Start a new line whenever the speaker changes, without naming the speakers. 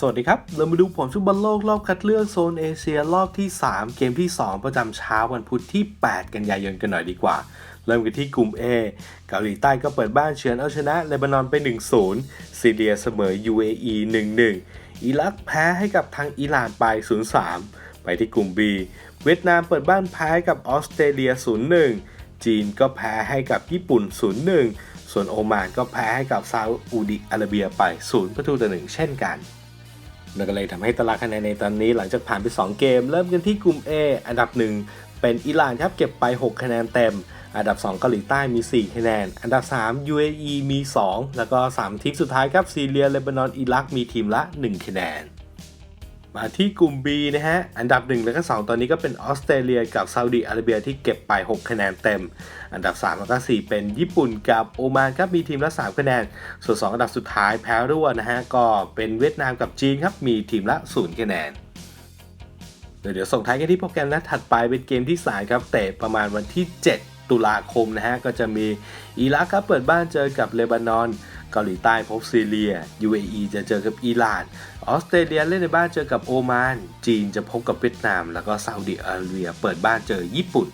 สวัสดีครับ เรามาดูผลฟุตบอลโลกรอบคัดเลือกโซนเอเชียรอบที่ 3 เกมที่ 2 ประจำเช้าวันพุธที่ 8 กันยายนกันหน่อยดีกว่า เริ่มกันที่กลุ่ม A เกาหลีใต้ก็เปิดบ้านเฉือนเอาชนะเลบานอนไป 1-0 ซีเรียเสมอ UAE 1-1 อิรักแพ้ให้กับทางอิหร่านไป 0-3 ไปที่กลุ่ม B เวียดนามเปิดบ้านแพ้กับออสเตรเลีย 0-1 จีนก็แพ้ให้กับญี่ปุ่น 0-1 ส่วนโอมานก็แพ้ให้กับซาอุดิอาระเบียไป 0 ประตูต่อ1เช่นกัน นั่นก็เลยทำให้ตารางคะแนนในตอนนี้หลังจากผ่านไป 2 เกม เริ่มกันที่กลุ่ม A อันดับ 1 เป็นอิหร่านครับเก็บไป 6 คะแนนเต็ม อันดับ 2 เกาหลีใต้มี 4 คะแนน อันดับ 3 UAE มี 2 แล้วก็ 3 ทีมสุดท้ายครับซีเรียเลบานอนอิรักมีทีมละ 1 คะแนน มาที่กลุ่ม B นะฮะ อันดับ 1 และก็ 2 ตอนนี้ก็เป็นออสเตรเลียกับซาอุดิอาระเบียที่เก็บไป 6 คะแนนเต็ม อันดับ 3 แล้วก็ 4 เป็นญี่ปุ่นกับโอมานครับมีทีมละ 3 คะแนน ส่วน 2 อันดับสุดท้ายแพ้รวนะฮะ ก็เป็นเวียดนามกับจีนครับ มีทีมละ 0 คะแนนเดี๋ยวเดี๋ยวส่งท้ายกันที่โปรแกรมนัดถัดไปเป็นเกมที่3ครับเตะประมาณวันที่ 7 ตุลาคมนะฮะ ก็จะมีอิรักครับเปิดบ้านเจอกับเลบานอน เกาหลีใต้พบซีเรีย UAE จะเจอกับอิหร่าน ออสเตรเลียเล่นในบ้านเจอกับโอมาน จีนจะพบกับเวียดนาม แล้วก็ซาอุดิอาระเบียเปิดบ้านเจอญี่ปุ่น